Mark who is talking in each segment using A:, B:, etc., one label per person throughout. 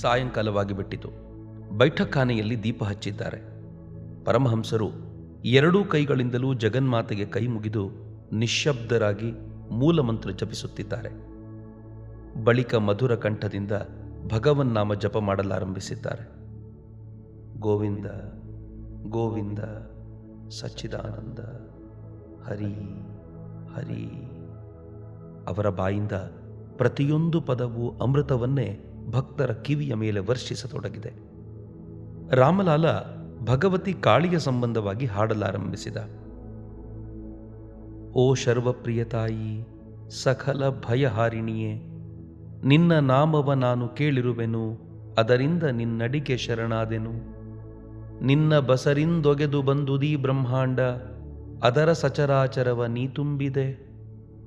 A: ಸಾಯಂಕಾಲವಾಗಿ ಬಿಟ್ಟಿತು ಬೈಠಖಾನೆಯಲ್ಲಿ ದೀಪ ಹಚ್ಚಿದ್ದಾರೆ. ಪರಮಹಂಸರು ಎರಡೂ ಕೈಗಳಿಂದಲೂ ಜಗನ್ಮಾತೆಗೆ ಕೈ ಮುಗಿದು ನಿಶ್ಶಬ್ದರಾಗಿ ಮೂಲಮಂತ್ರ ಜಪಿಸುತ್ತಿದ್ದಾರೆ. ಬಳಿಕ ಮಧುರ ಕಂಠದಿಂದ ಭಗವನ್ನಾಮ ಜಪ ಮಾಡಲಾರಂಭಿಸಿದ್ದಾರೆ. ಗೋವಿಂದ ಗೋವಿಂದ, ಸಚ್ಚಿದಾನಂದ, ಹರಿ ಹರಿ ಅವರ ಬಾಯಿಂದ ಪ್ರತಿಯೊಂದು ಪದವು ಅಮೃತವನ್ನೇ ಭಕ್ತರ ಕಿವಿಯ ಮೇಲೆ ವರ್ಷಿಸತೊಡಗಿದೆ. ರಾಮಲಾಲ ಭಗವತಿ ಕಾಳಿಯ ಸಂಬಂಧವಾಗಿ ಹಾಡಲಾರಂಭಿಸಿದ. ಓ ಶರ್ವಪ್ರಿಯ ತಾಯಿ ಸಕಲ ಭಯಹಾರಿಣಿಯೇ, ನಿನ್ನ ನಾಮವ ನಾನು ಕೇಳಿರುವೆನು, ಅದರಿಂದ ನಿನ್ನಡಿಕೆ ಶರಣಾದೆನು. ನಿನ್ನ ಬಸರಿಂದೊಗೆದು ಬಂದುದೀ ಬ್ರಹ್ಮಾಂಡ, ಅದರ ಸಚರಾಚರವ ನೀ ತುಂಬಿದೆ.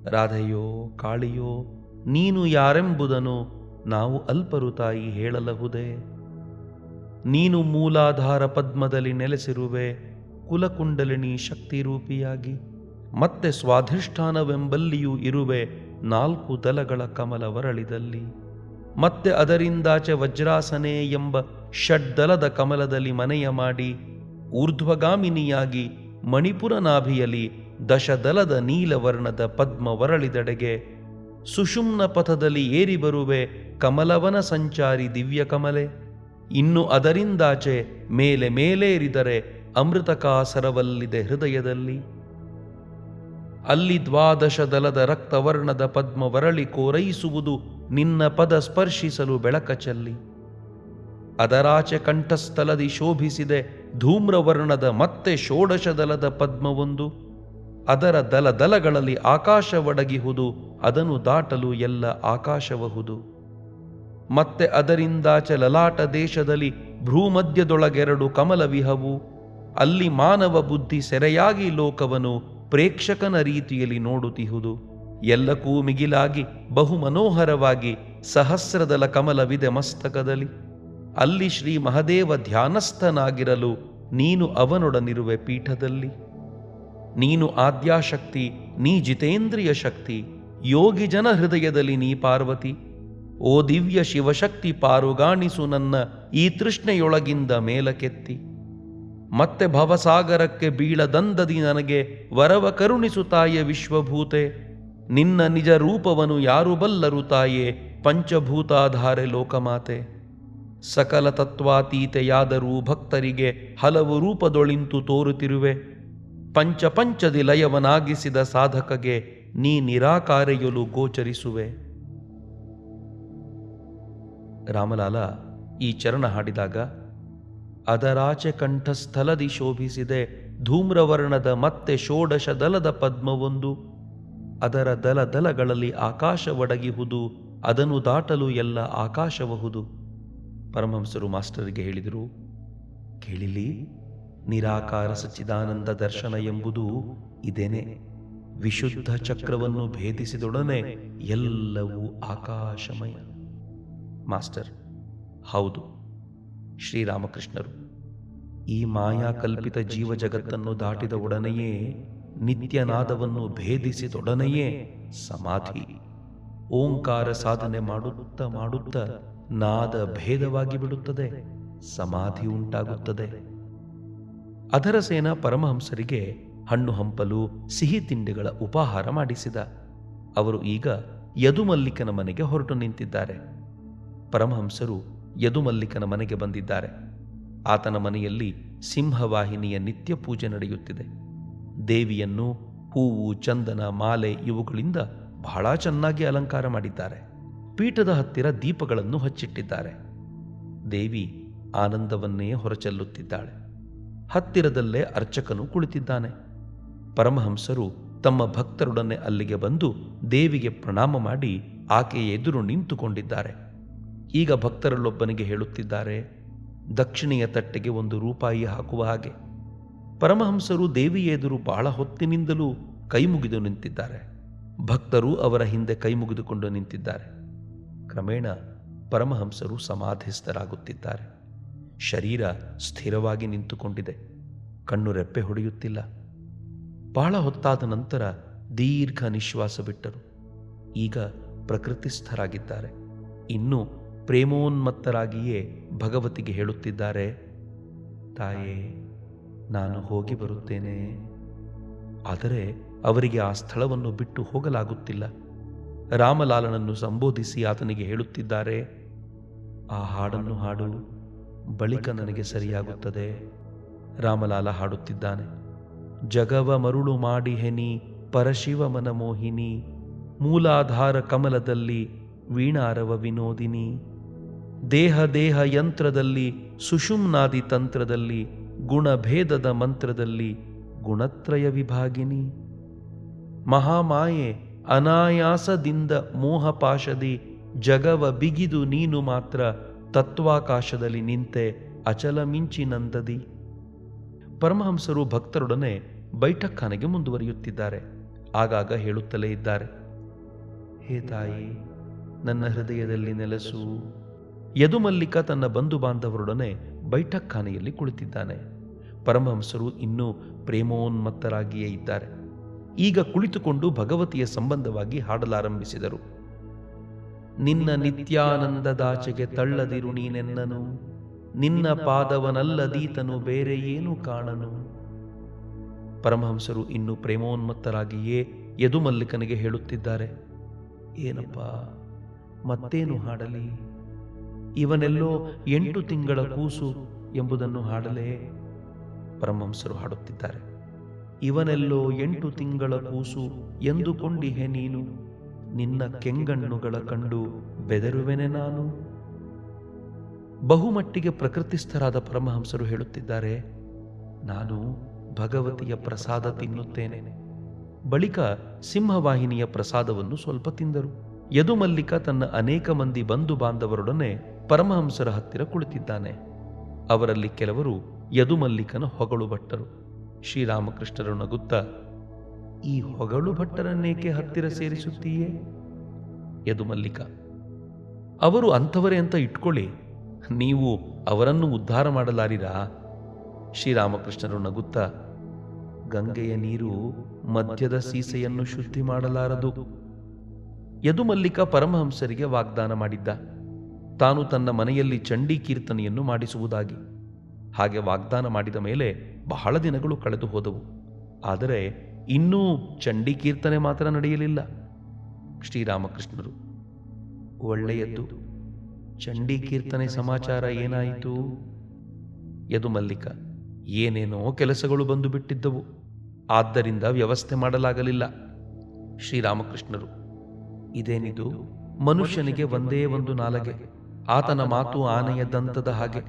A: ರಾಧೆಯೋ, ಕಾಳಿಯೋ, ನೀನು ಯಾರೆಂಬುದನ್ನು ನಾವು ಅಲ್ಪರು ತಾಯಿ ಹೇಳಲಹುದೇ? ನೀನು ಮೂಲಾಧಾರ ಪದ್ಮದಲ್ಲಿ ನೆಲೆಸಿರುವೆ ಕುಲಕುಂಡಲಿನಿ ಶಕ್ತಿರೂಪಿಯಾಗಿ. ಮತ್ತೆ ಸ್ವಾಧಿಷ್ಠಾನವೆಂಬಲ್ಲಿಯೂ ಇರುವೆ ನಾಲ್ಕು ದಲಗಳ ಕಮಲ ವರಳಿದಲ್ಲಿ. ಮತ್ತೆ ಅದರಿಂದಾಚೆ ವಜ್ರಾಸನೆ ಎಂಬ ಷಡ್ದಲದ ಕಮಲದಲ್ಲಿ ಮನೆಯ ಮಾಡಿ, ಊರ್ಧ್ವಗಾಮಿನಿಯಾಗಿ ಮಣಿಪುರ ನಾಭಿಯಲ್ಲಿ ದಶದಲದ ನೀಲವರ್ಣದ ಪದ್ಮ ವರಳಿದೆಡೆಗೆ ಸುಷುಮ್ನ ಪಥದಲ್ಲಿ ಏರಿ ಬರುವೆ ಕಮಲವನ ಸಂಚಾರಿ ದಿವ್ಯ ಕಮಲೆ. ಇನ್ನು ಅದರಿಂದಾಚೆ ಮೇಲೆ ಮೇಲೇರಿದರೆ ಅಮೃತಕಾಸರವಲ್ಲಿದೆ ಹೃದಯದಲ್ಲಿ. ಅಲ್ಲಿ ದ್ವಾದಶ ದಲದ ರಕ್ತವರ್ಣದ ಪದ್ಮ ವರಳಿ ಕೋರೈಸುವುದು ನಿನ್ನ ಪದ ಸ್ಪರ್ಶಿಸಲು ಬೆಳಕ ಚೆಲ್ಲಿ. ಅದರಾಚೆ ಕಂಠಸ್ಥಲದಿ ಶೋಭಿಸಿದೆ ಧೂಮ್ರವರ್ಣದ ಮತ್ತೆ ಷೋಡಶದಲದ ಪದ್ಮವೊಂದು. ಅದರ ದಲದಲಗಳಲ್ಲಿ ಆಕಾಶವಡಗಿಹುದು, ಅದನ್ನು ದಾಟಲು ಎಲ್ಲ ಆಕಾಶವಹುದು. ಮತ್ತೆ ಅದರಿಂದಾಚೆ ಲಲಾಟ ದೇಶದಲ್ಲಿ ಭ್ರೂಮಧ್ಯದೊಳಗೆರಡು ಕಮಲವಿಹವು, ಅಲ್ಲಿ ಮಾನವ ಬುದ್ಧಿ ಸೆರೆಯಾಗಿ ಲೋಕವನು ಪ್ರೇಕ್ಷಕನ ರೀತಿಯಲ್ಲಿ ನೋಡುತ್ತಿಹುದು. ಎಲ್ಲಕ್ಕೂ ಮಿಗಿಲಾಗಿ ಬಹು ಮನೋಹರವಾಗಿ ಸಹಸ್ರದಲ ಕಮಲವಿದೆ ಮಸ್ತಕದಲ್ಲಿ. ಅಲ್ಲಿ ಶ್ರೀ ಮಹದೇವ ಧ್ಯಾನಸ್ಥನಾಗಿರಲು ನೀನು ಅವನೊಡನಿರುವೆ ಪೀಠದಲ್ಲಿ. ನೀನು ಆದ್ಯಾಶಕ್ತಿ, ನೀ ಜಿತೇಂದ್ರಿಯ ಶಕ್ತಿ, ಯೋಗಿ ಜನ ಹೃದಯದಲ್ಲಿ ನೀ ಪಾರ್ವತಿ. ಓ ದಿವ್ಯ ಶಿವಶಕ್ತಿ ಪಾರುಗಾಣಿಸು ನನ್ನ ಈ ತೃಷ್ಣೆಯೊಳಗಿಂದ ಮೇಲಕ್ಕೆತ್ತಿ. ಮತ್ತೆ ಭವಸಾಗರಕ್ಕೆ ಬೀಳದಂದದಿ ನನಗೆ ವರವ ಕರುಣಿಸು ತಾಯ ವಿಶ್ವಭೂತೆ. ನಿನ್ನ ನಿಜ ರೂಪವನು ಯಾರು ಬಲ್ಲರು ತಾಯೇ ಪಂಚಭೂತಾಧಾರೆ ಲೋಕಮಾತೆ. ಸಕಲ ತತ್ವಾತೀತೆಯಾದರೂ ಭಕ್ತರಿಗೆ ಹಲವು ರೂಪದೊಳಿಂತು ತೋರುತ್ತಿರುವೆ. ಪಂಚ ಪಂಚದಿ ಲಯವನಾಗಿಸಿದ ಸಾಧಕಗೆ ನೀ ನಿರಾಕಾರೆಯಲು ಗೋಚರಿಸುವೆ. ರಾಮಲಾಲ ಈ ಚರಣ ಹಾಡಿದಾಗ, ಅದರಾಚೆ ಕಂಠಸ್ಥಲದಿ ಶೋಭಿಸಿದೆ ಧೂಮ್ರವರ್ಣದ ಮತ್ತೆ ಷೋಡಶ ದಲದ ಪದ್ಮವೊಂದು. ಅದರ ದಲ ದಲಗಳಲ್ಲಿ ಆಕಾಶವಡಗಿಹುದು, ಅದನ್ನು ದಾಟಲು ಎಲ್ಲ ಆಕಾಶಬಹುದು ಪರಮಹಂಸರು ಮಾಸ್ಟರಿಗೆ ಹೇಳಿದರು ಕೇಳಿಲಿ ನಿರಾಕಾರ ಸಚ್ಚಿದಾನಂದ ದರ್ಶನ ಎಂಬುದು ಇದೇನೆ. ವಿಶುದ್ಧ ಚಕ್ರವನ್ನು ಭೇದಿಸಿದೊಡನೆ ಎಲ್ಲವೂ ಆಕಾಶಮಯ. ಮಾಸ್ಟರ್, ಹೌದು, ಶ್ರೀರಾಮಕೃಷ್ಣರು. ಈ ಮಾಯಾ ಕಲ್ಪಿತ ಜೀವ ಜಗತ್ತನ್ನು ದಾಟಿದ ಒಡನೆಯೇ ನಿತ್ಯನಾದವನ್ನು ಭೇದಿಸಿದೊಡನೆಯೇ ಸಮಾಧಿ. ಓಂಕಾರ ಸಾಧನೆ ಮಾಡುತ್ತಾ ಮಾಡುತ್ತಾ ನಾದ ಭೇದವಾಗಿ ಬಿಡುತ್ತದೆ, ಸಮಾಧಿ ಉಂಟಾಗುತ್ತದೆ. ಅದರ ಸೇನ ಪರಮಹಂಸರಿಗೆ ಹಣ್ಣು ಹಂಪಲು, ಸಿಹಿ ತಿಂಡಿಗಳ ಉಪಹಾರ ಮಾಡಿಸಿದ. ಅವರು ಈಗ ಯದುಮಲ್ಲಿಕನ ಮನೆಗೆ ಹೊರಟು ನಿಂತಿದ್ದಾರೆ. ಪರಮಹಂಸರು ಯದುಮಲ್ಲಿಕನ ಮನೆಗೆ ಬಂದಿದ್ದಾರೆ. ಆತನ ಮನೆಯಲ್ಲಿ ಸಿಂಹವಾಹಿನಿಯ ನಿತ್ಯ ಪೂಜೆ ನಡೆಯುತ್ತಿದೆ. ದೇವಿಯನ್ನು ಹೂವು, ಚಂದನ, ಮಾಲೆ ಇವುಗಳಿಂದ ಬಹಳ ಚೆನ್ನಾಗಿ ಅಲಂಕಾರ ಮಾಡಿದ್ದಾರೆ. ಪೀಠದ ಹತ್ತಿರ ದೀಪಗಳನ್ನು ಹಚ್ಚಿಟ್ಟಿದ್ದಾರೆ. ದೇವಿ ಆನಂದವನ್ನೇ ಹೊರಚೆಲ್ಲುತ್ತಿದ್ದಾಳೆ. ಹತ್ತಿರದಲ್ಲೇ ಅರ್ಚಕನು ಕುಳಿತಿದ್ದಾನೆ. ಪರಮಹಂಸರು ತಮ್ಮ ಭಕ್ತರೊಡನೆ ಅಲ್ಲಿಗೆ ಬಂದು ದೇವಿಗೆ ಪ್ರಣಾಮ ಮಾಡಿ ಆಕೆಯ ಎದುರು ನಿಂತುಕೊಂಡಿದ್ದಾರೆ. ಈಗ ಭಕ್ತರಲ್ಲೊಬ್ಬನಿಗೆ ಹೇಳುತ್ತಿದ್ದಾರೆ, ದಕ್ಷಿಣೆಯ ತಟ್ಟೆಗೆ ಒಂದು ರೂಪಾಯಿ ಹಾಕುವ ಹಾಗೆ. ಪರಮಹಂಸರು ದೇವಿಯ ಎದುರು ಬಹಳ ಹೊತ್ತಿನಿಂದಲೂ ಕೈಮುಗಿದು ನಿಂತಿದ್ದಾರೆ. ಭಕ್ತರು ಅವರ ಹಿಂದೆ ಕೈಮುಗಿದುಕೊಂಡು ನಿಂತಿದ್ದಾರೆ. ಕ್ರಮೇಣ ಪರಮಹಂಸರು ಸಮಾಧಿಸ್ಥರಾಗುತ್ತಿದ್ದಾರೆ. ಶರೀರ ಸ್ಥಿರವಾಗಿ ನಿಂತುಕೊಂಡಿದೆ. ಕಣ್ಣು ರೆಪ್ಪೆ ಹೊಡೆಯುತ್ತಿಲ್ಲ. ಬಹಳ ಹೊತ್ತಾದ ನಂತರ ದೀರ್ಘ ನಿಶ್ವಾಸ ಬಿಟ್ಟರು. ಈಗ ಪ್ರಕೃತಿಸ್ಥರಾಗಿದ್ದಾರೆ ಇನ್ನು ಪ್ರೇಮೋನ್ಮತ್ತರಾಗಿಯೇ ಭಗವತಿಗೆ ಹೇಳುತ್ತಿದ್ದಾರೆ, ತಾಯೇ, ನಾನು ಹೋಗಿ ಬರುತ್ತೇನೆ. ಆದರೆ ಅವರಿಗೆ ಆ ಸ್ಥಳವನ್ನು ಬಿಟ್ಟು ಹೋಗಲಾಗುತ್ತಿಲ್ಲ. ರಾಮಲಾಲನನ್ನು ಸಂಬೋಧಿಸಿ ಆತನಿಗೆ ಹೇಳುತ್ತಿದ್ದಾರೆ, ಆ ಹಾಡನ್ನು ಹಾಡು. ಬಳಿಕ ನನಗೆ ಸರಿಯಾಗುತ್ತದೆ. ರಾಮಲಾಲ ಹಾಡುತ್ತಿದ್ದಾನೆ. ಜಗವ ಮರುಳು ಮಾಡಿ ಹೆನಿ ಪರಶಿವ ಮನಮೋಹಿನಿ ಮೂಲಾಧಾರ ಕಮಲದಲ್ಲಿ ವೀಣಾರವ ವಿನೋದಿನಿ. ದೇಹ ದೇಹ ಯಂತ್ರದಲ್ಲಿ ಸುಷುಮ್ನಾದಿ ತಂತ್ರದಲ್ಲಿ ಗುಣಭೇದದ ಮಂತ್ರದಲ್ಲಿ ಗುಣತ್ರಯ ವಿಭಾಗಿನಿ. ಮಹಾಮಾಯೆ ಅನಾಯಾಸದಿಂದ ಮೋಹಪಾಶದಿ ಜಗವ ಬಿಗಿದು ನೀನು ಮಾತ್ರ ತತ್ವಾಕಾಶದಲ್ಲಿ ನಿಂತೆ ಅಚಲ ಮಿಂಚಿನಂದದಿ ಪರಮಹಂಸರು ಭಕ್ತರೊಡನೆ ಬೈಠಕ್ಖಾನೆಗೆ ಮುಂದುವರಿಯುತ್ತಿದ್ದಾರೆ. ಆಗಾಗ ಹೇಳುತ್ತಲೇ ಇದ್ದಾರೆ, ಹೇ ತಾಯಿ, ನನ್ನ ಹೃದಯದಲ್ಲಿ ನೆಲೆಸು. ಯದುಮಲ್ಲಿಕ ತನ್ನ ಬಂಧು ಬಾಂಧವರೊಡನೆ ಬೈಠಕ್ಖಾನೆಯಲ್ಲಿ ಕುಳಿತಿದ್ದಾನೆ. ಪರಮಹಂಸರು ಇನ್ನೂ ಪ್ರೇಮೋನ್ಮತ್ತರಾಗಿಯೇ ಇದ್ದಾರೆ. ಈಗ ಕುಳಿತುಕೊಂಡು ಭಗವತಿಯ ಸಂಬಂಧವಾಗಿ ಹಾಡಲಾರಂಭಿಸಿದರು. ನಿನ್ನ ನಿತ್ಯಾನಂದದಾಚೆಗೆ ತಳ್ಳದಿರು ನೀನೆನ್ನನು. ನಿನ್ನ ಪಾದವನಲ್ಲದೀತನು ಬೇರೆ ಏನು ಕಾಣನು. ಪರಮಹಂಸರು ಇನ್ನು ಪ್ರೇಮೋನ್ಮತ್ತರಾಗಿಯೇ ಯದುಮಲ್ಲಿಕನಿಗೆ ಹೇಳುತ್ತಿದ್ದಾರೆ, ಏನಪ್ಪ, ಮತ್ತೇನು ಹಾಡಲಿ? ಇವನೆಲ್ಲೋ ಎಂಟು ತಿಂಗಳ ಕೂಸು ಎಂಬುದನ್ನು ಹಾಡಲೇ? ಪರಮಹಂಸರು ಹಾಡುತ್ತಿದ್ದಾರೆ, ಇವನೆಲ್ಲೋ ಎಂಟು ತಿಂಗಳ ಕೂಸು ಎಂದುಕೊಂಡಿಹೆ ನೀನು? ನಿನ್ನ ಕೆಂಗಣ್ಣುಗಳ ಕಂಡು ಬೆದರುವೆನೆ ನಾನು? ಬಹುಮಟ್ಟಿಗೆ ಪ್ರಕೃತಿಸ್ಥರಾದ ಪರಮಹಂಸರು ಹೇಳುತ್ತಿದ್ದಾರೆ, ನಾನು ಭಗವತಿಯ ಪ್ರಸಾದ ತಿನ್ನುತ್ತೇನೆ. ಬಳಿಕ ಸಿಂಹವಾಹಿನಿಯ ಪ್ರಸಾದವನ್ನು ಸ್ವಲ್ಪ ತಿಂದರು. ಯದುಮಲ್ಲಿಕ ತನ್ನ ಅನೇಕ ಮಂದಿ ಬಂಧು ಬಾಂಧವರೊಡನೆ ಪರಮಹಂಸರ ಹತ್ತಿರ ಕುಳಿತಿದ್ದಾನೆ. ಅವರಲ್ಲಿ ಕೆಲವರು ಯದುಮಲ್ಲಿಕನ ಹೊಗಳು ಭಟ್ಟರು ಶ್ರೀರಾಮಕೃಷ್ಣರು ನಗುತ್ತಾ ಈ ಹೊಗಳು ಭಟ್ಟರನ್ನೇಕೆ ಹತ್ತಿರ ಸೇರಿಸುತ್ತೀಯೇ? ಯದುಮಲ್ಲಿಕ ಅವರು ಅಂಥವರೇ ಅಂತ ಇಟ್ಕೊಳ್ಳಿ. ನೀವು ಅವರನ್ನು ಉದ್ಧಾರ ಮಾಡಲಾರಿರಾ? ಶ್ರೀರಾಮಕೃಷ್ಣರು ನಗುತ್ತಾ, ಗಂಗೆಯ ನೀರು ಮದ್ಯದ ಸೀಸೆಯನ್ನು ಶುದ್ಧಿ ಮಾಡಲಾರದು. ಯದುಮಲ್ಲಿಕ ಪರಮಹಂಸರಿಗೆ ವಾಗ್ದಾನ ಮಾಡಿದ್ದ. ತಾನು ತನ್ನ ಮನೆಯಲ್ಲಿ ಚಂಡಿ ಕೀರ್ತನೆಯನ್ನು ಮಾಡಿಸುವುದಾಗಿ. ಹಾಗೆ ವಾಗ್ದಾನ ಮಾಡಿದ ಮೇಲೆ ಬಹಳ ದಿನಗಳು ಕಳೆದು ಹೋದವು. ಆದರೆ ಇನ್ನೂ ಚಂಡಿ ಕೀರ್ತನೆ ಮಾತ್ರ ನಡೆಯಲಿಲ್ಲ. ಶ್ರೀರಾಮಕೃಷ್ಣರು ಒಳ್ಳೆಯದ್ದು ಚಂಡಿ ಕೀರ್ತನೆ ಸಮಾಚಾರ ಏನಾಯಿತು? ಯದುಮಲ್ಲಿಕ ಏನೇನೋ ಕೆಲಸಗಳು ಬಂದು ಬಿಟ್ಟಿದ್ದವು. ಆದ್ದರಿಂದ ವ್ಯವಸ್ಥೆ ಮಾಡಲಾಗಲಿಲ್ಲ. ಶ್ರೀರಾಮಕೃಷ್ಣರು, ಇದೇನಿದು? ಮನುಷ್ಯನಿಗೆ ಒಂದೇ ಒಂದು ನಾಲಗೆ, ಆತನ ಮಾತು ಆನೆಯ ದಂತದ ಹಾಗೆ.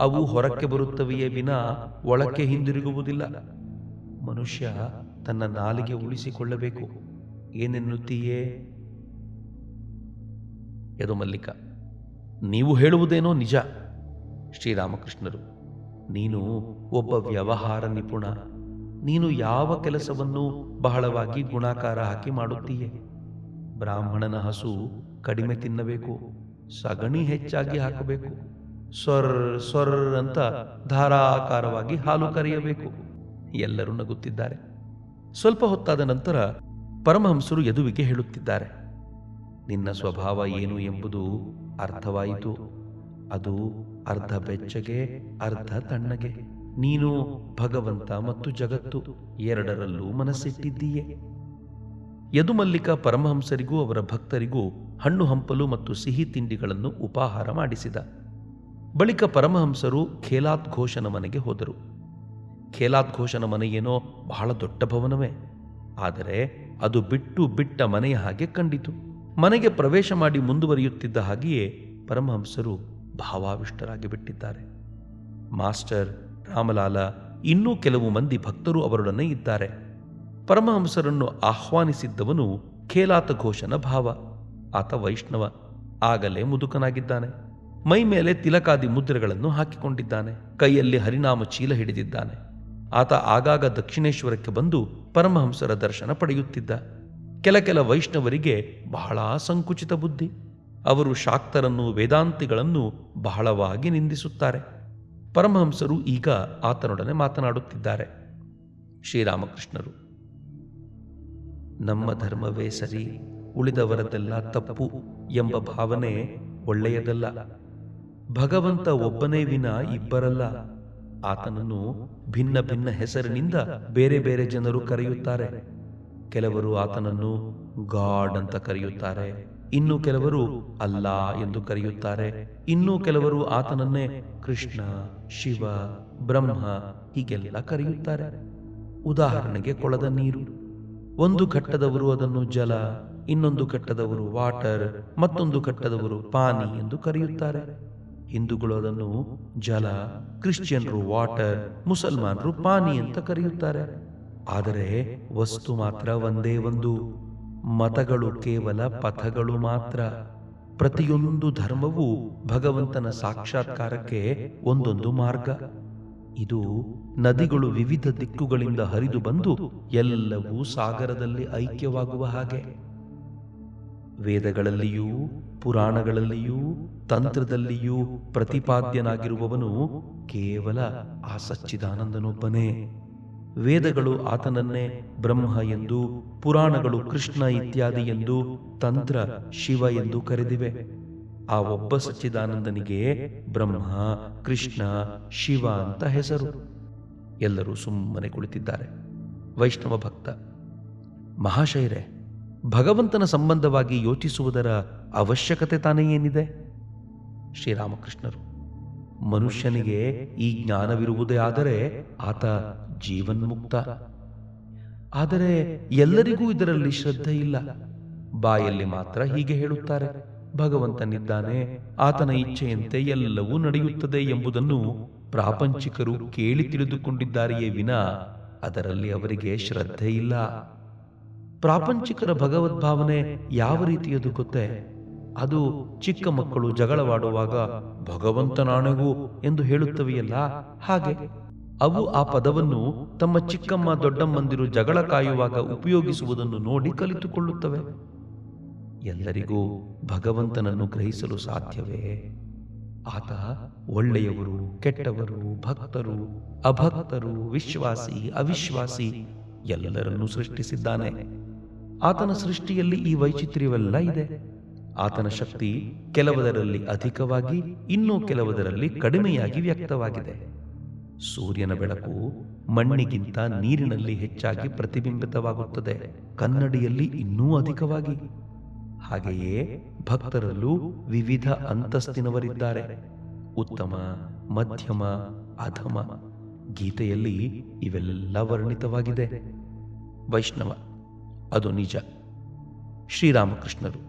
A: ಅವು ಹೊರಕ್ಕೆ ಬರುತ್ತವೆಯೇ ವಿನ ಒಳಕ್ಕೆ ಹಿಂದಿರುಗುವುದಿಲ್ಲ. ಮನುಷ್ಯ ತನ್ನ ನಾಲಿಗೆ ಉಳಿಸಿಕೊಳ್ಳಬೇಕು. ಏನೆನ್ನುತ್ತೀಯೇ? ಯದುಮಲ್ಲಿಕ ನೀವು ಹೇಳುವುದೇನೋ ನಿಜ. ಶ್ರೀರಾಮಕೃಷ್ಣರು, ನೀನು ಒಬ್ಬ ವ್ಯವಹಾರ ನಿಪುಣ. ನೀನು ಯಾವ ಕೆಲಸವನ್ನು ಬಹಳವಾಗಿ ಗುಣಾಕಾರ ಹಾಕಿ ಮಾಡುತ್ತೀಯೇ? ಬ್ರಾಹ್ಮಣನ ಹಸು ಕಡಿಮೆ ತಿನ್ನಬೇಕು, ಸಗಣಿ ಹೆಚ್ಚಾಗಿ ಹಾಕಬೇಕು, ಸ್ವರ್ ಸ್ವರ್ ಅಂತ ಧಾರಾಕಾರವಾಗಿ ಹಾಲು ಕರೆಯಬೇಕು. ಎಲ್ಲರೂ ನಗುತ್ತಿದ್ದಾರೆ. ಸ್ವಲ್ಪ ಹೊತ್ತಾದ ನಂತರ ಪರಮಹಂಸರು ಯದುವಿಗೆ ಹೇಳುತ್ತಿದ್ದಾರೆ, ನಿನ್ನ ಸ್ವಭಾವ ಏನು ಎಂಬುದು ಅರ್ಥವಾಯಿತು. ಅದು ಅರ್ಧ ಬೆಚ್ಚಗೆ, ಅರ್ಧ ತಣ್ಣಗೆ. ನೀನು ಭಗವಂತ ಮತ್ತು ಜಗತ್ತು ಎರಡರಲ್ಲೂ ಮನಸ್ಸಿಟ್ಟಿದ್ದೀಯೆ. ಯದುಮಲ್ಲಿಕ ಪರಮಹಂಸರಿಗೂ ಅವರ ಭಕ್ತರಿಗೂ ಹಣ್ಣು ಹಂಪಲು ಮತ್ತು ಸಿಹಿ ತಿಂಡಿಗಳನ್ನು ಉಪಾಹಾರ ಮಾಡಿಸಿದ. ಬಳಿಕ ಪರಮಹಂಸರು ಖೇಲಾತ್ ಘೋಷನ ಮನೆಗೆ ಹೋದರು. ಖೇಲಾತ್ ಘೋಷನ ಮನೆಯೇನೋ ಬಹಳ ದೊಡ್ಡ ಭವನವೇ. ಆದರೆ ಅದು ಬಿಟ್ಟು ಬಿಟ್ಟ ಮನೆಯ ಹಾಗೆ ಕಂಡಿತು. ಮನೆಗೆ ಪ್ರವೇಶ ಮಾಡಿ ಮುಂದುವರಿಯುತ್ತಿದ್ದ ಹಾಗೆಯೇ ಪರಮಹಂಸರು ಭಾವಾವಿಷ್ಟರಾಗಿ ಬಿಟ್ಟಿದ್ದಾರೆ ಮಾಸ್ಟರ್ ರಾಮಲಾಲ ಇನ್ನೂ ಕೆಲವು ಮಂದಿ ಭಕ್ತರು ಅವರೊಡನೆ ಇದ್ದಾರೆ. ಪರಮಹಂಸರನ್ನು ಆಹ್ವಾನಿಸಿದ್ದವನು ಖೇಲಾತ ಘೋಷನ ಭಾವ. ಆತ ವೈಷ್ಣವ, ಆಗಲೇ ಮುದುಕನಾಗಿದ್ದಾನೆ. ಮೈ ಮೇಲೆ ತಿಲಕಾದಿ ಮುದ್ರೆಗಳನ್ನು ಹಾಕಿಕೊಂಡಿದ್ದಾನೆ. ಕೈಯಲ್ಲಿ ಹರಿನಾಮ ಚೀಲ ಹಿಡಿದಿದ್ದಾನೆ. ಆತ ಆಗಾಗ ದಕ್ಷಿಣೇಶ್ವರಕ್ಕೆ ಬಂದು ಪರಮಹಂಸರ ದರ್ಶನ ಪಡೆಯುತ್ತಿದ್ದ. ಕೆಲ ಕೆಲ ವೈಷ್ಣವರಿಗೆ ಬಹಳ ಸಂಕುಚಿತ ಬುದ್ಧಿ. ಅವರು ಶಾಕ್ತರನ್ನು ವೇದಾಂತಿಗಳನ್ನು ಬಹಳವಾಗಿ ನಿಂದಿಸುತ್ತಾರೆ. ಪರಮಹಂಸರು ಈಗ ಆತನೊಡನೆ ಮಾತನಾಡುತ್ತಿದ್ದಾರೆ. ಶ್ರೀರಾಮಕೃಷ್ಣರು, ನಮ್ಮ ಧರ್ಮವೇ ಸರಿ, ಉಳಿದವರದೆಲ್ಲ ತಪ್ಪು ಎಂಬ ಭಾವನೆ ಒಳ್ಳೆಯದಲ್ಲ. ಭಗವಂತ ಒಬ್ಬನೇ ವಿನ ಇಬ್ಬರಲ್ಲ. ಆತನನ್ನು ಭಿನ್ನ ಭಿನ್ನ ಹೆಸರಿನಿಂದ ಬೇರೆ ಬೇರೆ ಜನರು ಕರೆಯುತ್ತಾರೆ. ಕೆಲವರು ಆತನನ್ನು ಗಾಡ್ ಅಂತ ಕರೆಯುತ್ತಾರೆ. ಇನ್ನು ಕೆಲವರು ಅಲ್ಲಾ ಎಂದು ಕರೆಯುತ್ತಾರೆ. ಇನ್ನು ಕೆಲವರು ಆತನನ್ನೇ ಕೃಷ್ಣ, ಶಿವ, ಬ್ರಹ್ಮ ಹೀಗೆಲ್ಲ ಕರೆಯುತ್ತಾರೆ. ಉದಾಹರಣೆಗೆ ಕೊಳದ ನೀರು. ಒಂದು ಘಟ್ಟದವರು ಅದನ್ನು ಜಲ, ಇನ್ನೊಂದು ಘಟ್ಟದವರು ವಾಟರ್, ಮತ್ತೊಂದು ಘಟ್ಟದವರು ಪಾನಿ ಎಂದು ಕರೆಯುತ್ತಾರೆ. ಹಿಂದೂಗಳು ಅದನ್ನು ಜಲ, ಕ್ರಿಶ್ಚಿಯನ್ರು ವಾಟರ್, ಮುಸಲ್ಮಾನರು ಪಾನಿ ಅಂತ ಕರೆಯುತ್ತಾರೆ. ಆದರೆ ವಸ್ತು ಮಾತ್ರ ಒಂದೇ ಒಂದು, ಮತಗಳು ಕೇವಲ ಪಥಗಳು ಮಾತ್ರ. ಪ್ರತಿಯೊಂದು ಧರ್ಮವೂ ಭಗವಂತನ ಸಾಕ್ಷಾತ್ಕಾರಕ್ಕೆ ಒಂದೊಂದು ಮಾರ್ಗ. ಇದು ನದಿಗಳು ವಿವಿಧ ದಿಕ್ಕುಗಳಿಂದ ಹರಿದು ಬಂದು ಎಲ್ಲವೂ ಸಾಗರದಲ್ಲಿ ಐಕ್ಯವಾಗುವ ಹಾಗೆ. ವೇದಗಳಲ್ಲಿಯೂ ಪುರಾಣಗಳಲ್ಲಿಯೂ ತಂತ್ರದಲ್ಲಿಯೂ ಪ್ರತಿಪಾದ್ಯನಾಗಿರುವವನು ಕೇವಲ ಆ ಸಚ್ಚಿದಾನಂದನೊಬ್ಬನೇ ವೇದಗಳು ಆತನನ್ನೇ ಬ್ರಹ್ಮ ಎಂದು, ಪುರಾಣಗಳು ಕೃಷ್ಣ ಇತ್ಯಾದಿ ಎಂದು, ತಂತ್ರ ಶಿವ ಎಂದು ಕರೆದಿವೆ. ಆ ಒಬ್ಬ ಸಚ್ಚಿದಾನಂದನಿಗೆ ಬ್ರಹ್ಮ, ಕೃಷ್ಣ, ಶಿವ ಅಂತ ಹೆಸರು. ಎಲ್ಲರೂ ಸುಮ್ಮನೆ ಕುಳಿತಿದ್ದಾರೆ. ವೈಷ್ಣವ ಭಕ್ತ, ಮಹಾಶಯರೇ ಭಗವಂತನ ಸಂಬಂಧವಾಗಿ ಯೋಚಿಸುವುದರ ಅವಶ್ಯಕತೆ ತಾನೇ ಏನಿದೆ? ಶ್ರೀರಾಮಕೃಷ್ಣರು. ಮನುಷ್ಯನಿಗೆ ಈ ಜ್ಞಾನವಿರುವುದೇ ಆದರೆ ಆತ ಜೀವನ್ಮುಕ್ತ. ಆದರೆ ಎಲ್ಲರಿಗೂ ಇದರಲ್ಲಿ ಶ್ರದ್ಧೆ ಇಲ್ಲ. ಬಾಯಲ್ಲಿ ಮಾತ್ರ ಹೀಗೆ ಹೇಳುತ್ತಾರೆ. ಭಗವಂತನಿದ್ದಾನೆ, ಆತನ ಇಚ್ಛೆಯಂತೆ ಎಲ್ಲವೂ ನಡೆಯುತ್ತದೆ ಎಂಬುದನ್ನು ಪ್ರಾಪಂಚಿಕರು ಕೇಳಿ ತಿಳಿದುಕೊಂಡಿದ್ದಾರೆಯೇ ವಿನ ಅದರಲ್ಲಿ ಅವರಿಗೆ ಶ್ರದ್ಧೆ ಇಲ್ಲ. ಪ್ರಾಪಂಚಿಕರ ಭಗವದ್ಭಾವನೆ ಯಾವ ರೀತಿಯದು ಗೊತ್ತೇ ಅದು ಚಿಕ್ಕ ಮಕ್ಕಳು ಜಗಳವಾಡುವಾಗ ಭಗವಂತನಾಣೆಗೂ ಎಂದು ಹೇಳುತ್ತವೆಯಲ್ಲ? ಹಾಗೆ. ಅವು ಆ ಪದವನ್ನು ತಮ್ಮ ಚಿಕ್ಕಮ್ಮ ದೊಡ್ಡಮ್ಮಂದಿರು ಜಗಳ ಕಾಯುವಾಗ ಉಪಯೋಗಿಸುವುದನ್ನು ನೋಡಿ ಕಲಿತುಕೊಳ್ಳುತ್ತವೆ. ಎಲ್ಲರಿಗೂ ಭಗವಂತನನ್ನು ಗ್ರಹಿಸಲು ಸಾಧ್ಯವೇ? ಆತ ಒಳ್ಳೆಯವರು, ಕೆಟ್ಟವರು, ಭಕ್ತರು, ಅಭಕ್ತರು, ವಿಶ್ವಾಸಿ, ಅವಿಶ್ವಾಸಿ ಎಲ್ಲರನ್ನೂ ಸೃಷ್ಟಿಸಿದ್ದಾನೆ. ಆತನ ಸೃಷ್ಟಿಯಲ್ಲಿ ಈ ವೈಚಿತ್ರ್ಯವೆಲ್ಲ ಇದೆ. ಆತನ ಶಕ್ತಿ ಕೆಲವದರಲ್ಲಿ ಅಧಿಕವಾಗಿ, ಇನ್ನೂ ಕೆಲವದರಲ್ಲಿ ಕಡಿಮೆಯಾಗಿ ವ್ಯಕ್ತವಾಗಿದೆ. ಸೂರ್ಯನ ಬೆಳಕು ಮಣ್ಣಿಗಿಂತ ನೀರಿನಲ್ಲಿ ಹೆಚ್ಚಾಗಿ ಪ್ರತಿಬಿಂಬಿತವಾಗುತ್ತದೆ. ಕನ್ನಡಿಯಲ್ಲಿ ಇನ್ನೂ ಅಧಿಕವಾಗಿ. ಹಾಗೆಯೇ ಭಕ್ತರಲ್ಲೂ ವಿವಿಧ ಅಂತಸ್ತಿನವರಿದ್ದಾರೆ. ಉತ್ತಮ, ಮಧ್ಯಮ, ಅಧಮ. ಗೀತೆಯಲ್ಲಿ ಇವೆಲ್ಲ ವರ್ಣಿತವಾಗಿದೆ. ವೈಷ್ಣವ ಅದು ನಿಜ. ಶ್ರೀರಾಮಕೃಷ್ಣರು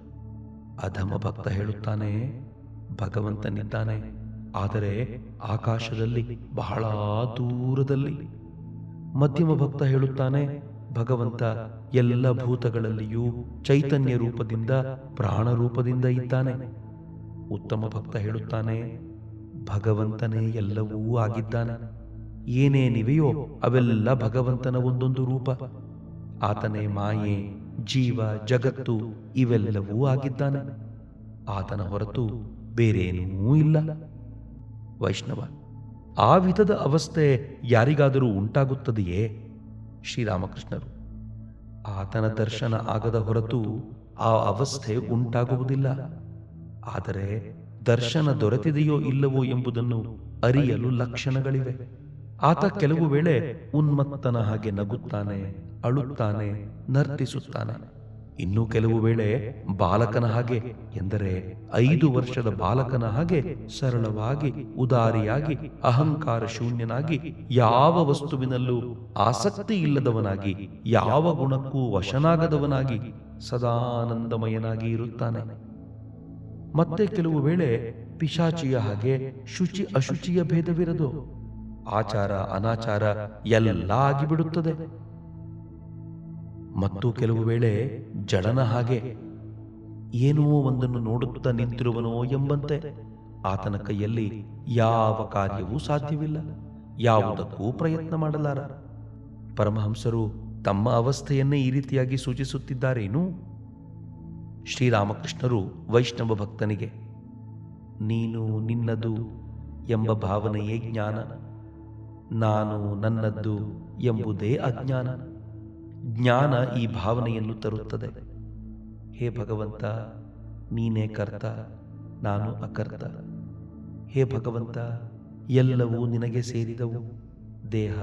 A: ಅಧಮ ಭಕ್ತ ಹೇಳುತ್ತಾನೆ, ಭಗವಂತನಿದ್ದಾನೆ, ಆದರೆ ಆಕಾಶದಲ್ಲಿ ಬಹಳ ದೂರದಲ್ಲಿ. ಮಧ್ಯಮ ಭಕ್ತ ಹೇಳುತ್ತಾನೆ, ಭಗವಂತ ಎಲ್ಲ ಭೂತಗಳಲ್ಲಿಯೂ ಚೈತನ್ಯ ರೂಪದಿಂದ, ಪ್ರಾಣ ರೂಪದಿಂದ ಇದ್ದಾನೆ. ಉತ್ತಮ ಭಕ್ತ ಹೇಳುತ್ತಾನೆ, ಭಗವಂತನೇ ಎಲ್ಲವೂ ಆಗಿದ್ದಾನೆ. ಏನೇನಿವೆಯೋ ಅವೆಲ್ಲ ಭಗವಂತನ ಒಂದೊಂದು ರೂಪ. ಆತನೇ ಮಾಯೆ, ಜೀವ, ಜಗತ್ತು ಇವೆಲ್ಲವೂ ಆಗಿದ್ದಾನೆ. ಆತನ ಹೊರತು ಬೇರೇನೂ ಇಲ್ಲ. ವೈಷ್ಣವ, ಆ ವಿಧದ ಅವಸ್ಥೆ ಯಾರಿಗಾದರೂ ಉಂಟಾಗುತ್ತದೆಯೇ? ಶ್ರೀರಾಮಕೃಷ್ಣರು, ಆತನ ದರ್ಶನ ಆಗದ ಹೊರತು ಆ ಅವಸ್ಥೆ ಉಂಟಾಗುವುದಿಲ್ಲ. ಆದರೆ ದರ್ಶನ ದೊರೆತಿದೆಯೋ ಇಲ್ಲವೋ ಎಂಬುದನ್ನು ಅರಿಯಲು ಲಕ್ಷಣಗಳಿವೆ. ಆತ ಕೆಲವು ವೇಳೆ ಉನ್ಮತ್ತನ ಹಾಗೆ ನಗುತ್ತಾನೆ, ಅಳುತ್ತಾನೆ, ನರ್ತಿಸುತ್ತಾನೆ. ಇನ್ನು ಕೆಲವು ವೇಳೆ ಬಾಲಕನ ಹಾಗೆ, ಎಂದರೆ ಐದು ವರ್ಷದ ಬಾಲಕನ ಹಾಗೆ ಸರಳವಾಗಿ, ಉದಾರಿಯಾಗಿ, ಅಹಂಕಾರ ಶೂನ್ಯನಾಗಿ, ಯಾವ ವಸ್ತುವಿನಲ್ಲೂ ಆಸಕ್ತಿ ಇಲ್ಲದವನಾಗಿ, ಯಾವ ಗುಣಕ್ಕೂ ವಶನಾಗದವನಾಗಿ, ಸದಾನಂದಮಯನಾಗಿ ಇರುತ್ತಾನೆ. ಮತ್ತೆ ಕೆಲವು ವೇಳೆ ಪಿಶಾಚಿಯ ಹಾಗೆ ಶುಚಿ ಅಶುಚಿಯ ಭೇದವಿರದು. ಆಚಾರ, ಅನಾಚಾರ ಎಲ್ಲ ಆಗಿಬಿಡುತ್ತದೆ ಮತ್ತು ಕೆಲವು ವೇಳೆ ಜಡನ ಹಾಗೆ ಏನೋ ಒಂದನ್ನು ನೋಡುತ್ತಾ ನಿಂತಿರುವನೋ ಎಂಬಂತೆ ಆತನ ಕೈಯಲ್ಲಿ ಯಾವ ಕಾರ್ಯವೂ ಸಾಧ್ಯವಿಲ್ಲ, ಯಾವುದಕ್ಕೂ ಪ್ರಯತ್ನ ಮಾಡಲಾರ. ಪರಮಹಂಸರು ತಮ್ಮ ಅವಸ್ಥೆಯನ್ನೇ ಈ ರೀತಿಯಾಗಿ ಸೂಚಿಸುತ್ತಿದ್ದಾರೇನು? ಶ್ರೀರಾಮಕೃಷ್ಣರು ವೈಷ್ಣವ ಭಕ್ತನಿಗೆ, ನೀನು ನಿನ್ನದು ಎಂಬ ಭಾವನೆಯೇ ಜ್ಞಾನ. ನಾನು ನನ್ನದ್ದು ಎಂಬುದೇ ಅಜ್ಞಾನ. ಜ್ಞಾನ ಈ ಭಾವನೆಯನ್ನು ತರುತ್ತದೆ. ಹೇ ಭಗವಂತ, ನೀನೇ ಕರ್ತ, ನಾನು ಅಕರ್ತ. ಹೇ ಭಗವಂತ, ಎಲ್ಲವೂ ನಿನಗೆ ಸೇರಿದವು. ದೇಹ,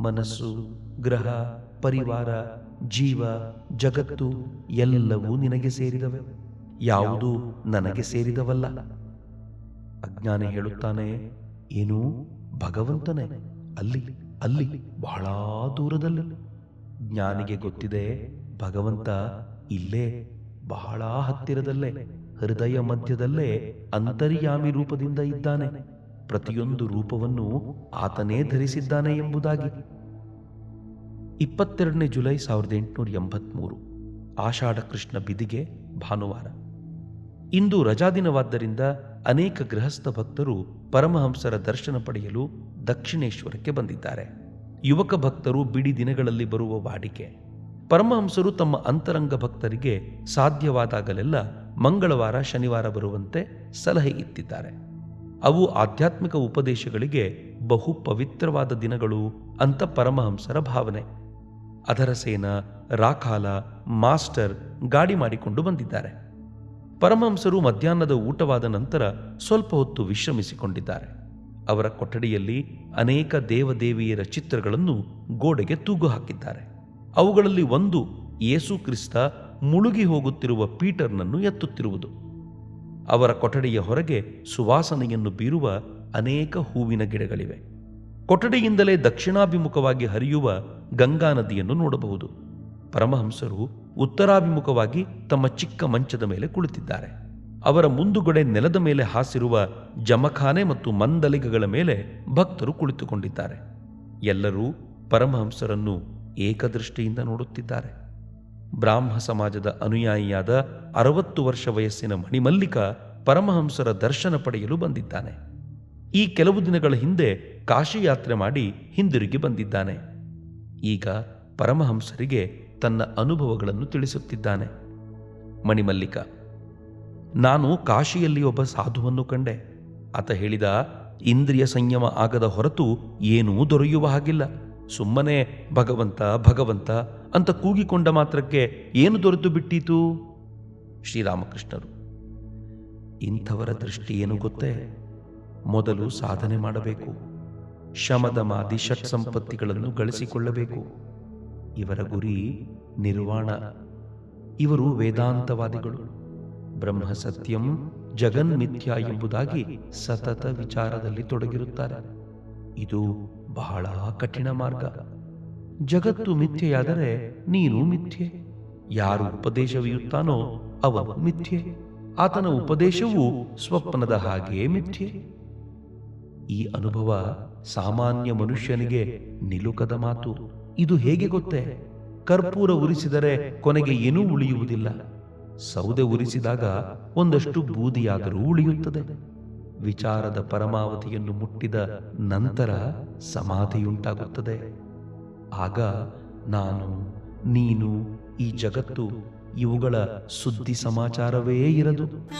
A: ಮನಸ್ಸು, ಗ್ರಹ, ಪರಿವಾರ, ಜೀವ, ಜಗತ್ತು ಎಲ್ಲವೂ ನಿನಗೆ ಸೇರಿದವೆ. ಯಾವುದೂ ನನಗೆ ಸೇರಿದವಲ್ಲ. ಅಜ್ಞಾನ ಹೇಳುತ್ತಾನೆ, ಏನು ಭಗವಂತನೇ ಅಲ್ಲಿ ಅಲ್ಲಿ ಬಹಳ ದೂರದಲ್ಲಿ. ಜ್ಞಾನಿಗೆ ಗೊತ್ತಿದೆ, ಭಗವಂತ ಇಲ್ಲೇ, ಬಹಳ ಹತ್ತಿರದಲ್ಲೇ, ಹೃದಯ ಮಧ್ಯದಲ್ಲೇ ಅಂತರ್ಯಾಮಿ ರೂಪದಿಂದ ಇದ್ದಾನೆ. ಪ್ರತಿಯೊಂದು ರೂಪವನ್ನು ಆತನೇ ಧರಿಸಿದ್ದಾನೆ ಎಂಬುದಾಗಿ. ಇಪ್ಪತ್ತೆರಡನೇ ಜುಲೈ ಸಾವಿರದ ಎಂಟುನೂರ ಎಂಬತ್ಮೂರು, ಆಷಾಢ ಕೃಷ್ಣ ಬಿದಿಗೆ ಭಾನುವಾರ. ಇಂದು ರಜಾದಿನವಾದ್ದರಿಂದ ಅನೇಕ ಗೃಹಸ್ಥ ಭಕ್ತರು ಪರಮಹಂಸರ ದರ್ಶನ ಪಡೆಯಲು ದಕ್ಷಿಣೇಶ್ವರಕ್ಕೆ ಬಂದಿದ್ದಾರೆ. ಯುವಕ ಭಕ್ತರು ಬಿಡಿ ದಿನಗಳಲ್ಲಿ ಬರುವ ವಾಡಿಕೆ. ಪರಮಹಂಸರು ತಮ್ಮ ಅಂತರಂಗ ಭಕ್ತರಿಗೆ ಸಾಧ್ಯವಾದಾಗಲೆಲ್ಲ ಮಂಗಳವಾರ ಶನಿವಾರ ಬರುವಂತೆ ಸಲಹೆ ಇತ್ತಿದ್ದಾರೆ ಅವು ಆಧ್ಯಾತ್ಮಿಕ ಉಪದೇಶಗಳಿಗೆ ಬಹು ಪವಿತ್ರವಾದ ದಿನಗಳು ಅಂತ ಪರಮಹಂಸರ ಭಾವನೆ. ಅದರಸೇನ ರಾಖಾಲ, ಮಾಸ್ಟರ್ ಗಾಡಿ ಮಾಡಿಕೊಂಡು ಬಂದಿದ್ದಾರೆ. ಪರಮಹಂಸರು ಮಧ್ಯಾಹ್ನದ ಊಟವಾದ ನಂತರ ಸ್ವಲ್ಪ ಹೊತ್ತು ವಿಶ್ರಮಿಸಿಕೊಂಡಿದ್ದಾರೆ. ಅವರ ಕೊಠಡಿಯಲ್ಲಿ ಅನೇಕ ದೇವದೇವಿಯರ ಚಿತ್ರಗಳನ್ನು ಗೋಡೆಗೆ ತೂಗು ಹಾಕಿದ್ದಾರೆ. ಅವುಗಳಲ್ಲಿ ಒಂದು ಯೇಸು ಕ್ರಿಸ್ತ ಮುಳುಗಿ ಹೋಗುತ್ತಿರುವ ಪೀಟರ್ನನ್ನು ಎತ್ತುತ್ತಿರುವುದು. ಅವರ ಕೊಠಡಿಯ ಹೊರಗೆ ಸುವಾಸನೆಯನ್ನು ಬೀರುವ ಅನೇಕ ಹೂವಿನ ಗಿಡಗಳಿವೆ. ಕೊಠಡಿಯಿಂದಲೇ ದಕ್ಷಿಣಾಭಿಮುಖವಾಗಿ ಹರಿಯುವ ಗಂಗಾ ನದಿಯನ್ನು ನೋಡಬಹುದು. ಪರಮಹಂಸರು ಉತ್ತರಾಭಿಮುಖವಾಗಿ ತಮ್ಮ ಚಿಕ್ಕ ಮಂಚದ ಮೇಲೆ ಕುಳಿತಿದ್ದಾರೆ. ಅವರ ಮುಂದುಗಡೆ ನೆಲದ ಮೇಲೆ ಹಾಸಿರುವ ಜಮಖಾನೆ ಮತ್ತು ಮಂದಲಿಗಗಳ ಮೇಲೆ ಭಕ್ತರು ಕುಳಿತುಕೊಂಡಿದ್ದಾರೆ. ಎಲ್ಲರೂ ಪರಮಹಂಸರನ್ನು ಏಕದೃಷ್ಟಿಯಿಂದ ನೋಡುತ್ತಿದ್ದಾರೆ. ಬ್ರಾಹ್ಮ ಸಮಾಜದ ಅನುಯಾಯಿಯಾದ ಅರವತ್ತು ವರ್ಷ ವಯಸ್ಸಿನ ಮಣಿಮಲ್ಲಿಕ ಪರಮಹಂಸರ ದರ್ಶನ ಪಡೆಯಲು ಬಂದಿದ್ದಾನೆ. ಈ ಕೆಲವು ದಿನಗಳ ಹಿಂದೆ ಕಾಶಿ ಯಾತ್ರೆ ಮಾಡಿ ಹಿಂದಿರುಗಿ ಬಂದಿದ್ದಾನೆ. ಈಗ ಪರಮಹಂಸರಿಗೆ ತನ್ನ ಅನುಭವಗಳನ್ನು ತಿಳಿಸುತ್ತಿದ್ದಾನೆ. ಮಣಿಮಲ್ಲಿಕ ನಾನು ಕಾಶಿಯಲ್ಲಿ ಒಬ್ಬ ಸಾಧುವನ್ನು ಕಂಡೆ. ಆತ ಹೇಳಿದ, ಇಂದ್ರಿಯ ಸಂಯಮ ಆಗದ ಹೊರತು ಏನೂ ದೊರೆಯುವ ಹಾಗಿಲ್ಲ. ಸುಮ್ಮನೆ, ಭಗವಂತ ಭಗವಂತ ಅಂತ ಕೂಗಿಕೊಂಡ ಮಾತ್ರಕ್ಕೆ ಏನು ದೊರೆತು ಬಿಟ್ಟೀತು? ಶ್ರೀರಾಮಕೃಷ್ಣರು. ಇಂಥವರ ದೃಷ್ಟಿ ಏನು ಗೊತ್ತೇ? ಮೊದಲು ಸಾಧನೆ ಮಾಡಬೇಕು. ಶಮದ ಮಾದಿ ಷಟ್ ಸಂಪತ್ತಿಗಳನ್ನು ಗಳಿಸಿಕೊಳ್ಳಬೇಕು. ಇವರ ಗುರಿ ನಿರ್ವಾಣ. ಇವರು ವೇದಾಂತವಾದಿಗಳು. ಬ್ರಹ್ಮ ಸತ್ಯಂ ಜಗನ್ಮಿಥ್ಯ ಎಂಬುದಾಗಿ ಸತತ ವಿಚಾರದಲ್ಲಿ ತೊಡಗಿರುತ್ತಾರೆ. ಇದು ಬಹಳ ಕಠಿಣ ಮಾರ್ಗ. ಜಗತ್ತು ಮಿಥ್ಯೆಯಾದರೆ ನೀನು ಮಿಥ್ಯೆ. ಯಾರು ಉಪದೇಶವಿಯುತ್ತಾನೋ ಅವನು ಮಿಥ್ಯೆ. ಆತನ ಉಪದೇಶವು ಸ್ವಪ್ನದ ಹಾಗೆಯೇ ಮಿಥ್ಯೆ. ಈ ಅನುಭವ ಸಾಮಾನ್ಯ ಮನುಷ್ಯನಿಗೆ ನಿಲುಕದ ಮಾತು. ಇದು ಹೇಗೆ ಗೊತ್ತೇ? ಕರ್ಪೂರ ಉರಿಸಿದರೆ ಕೊನೆಗೆ ಏನೂ ಉಳಿಯುವುದಿಲ್ಲ. ಸೌದೆ ಉರಿಸಿದಾಗ ಒಂದಷ್ಟು ಬೂದಿಯಾದರೂ ಉಳಿಯುತ್ತದೆ. ವಿಚಾರದ ಪರಮಾವಧಿಯನ್ನು ಮುಟ್ಟಿದ ನಂತರ ಸಮಾಧಿಯುಂಟಾಗುತ್ತದೆ. ಆಗ ನಾನು, ನೀನು, ಈ ಜಗತ್ತು, ಇವುಗಳ ಸುದ್ದಿ ಸಮಾಚಾರವೇ ಇರದು.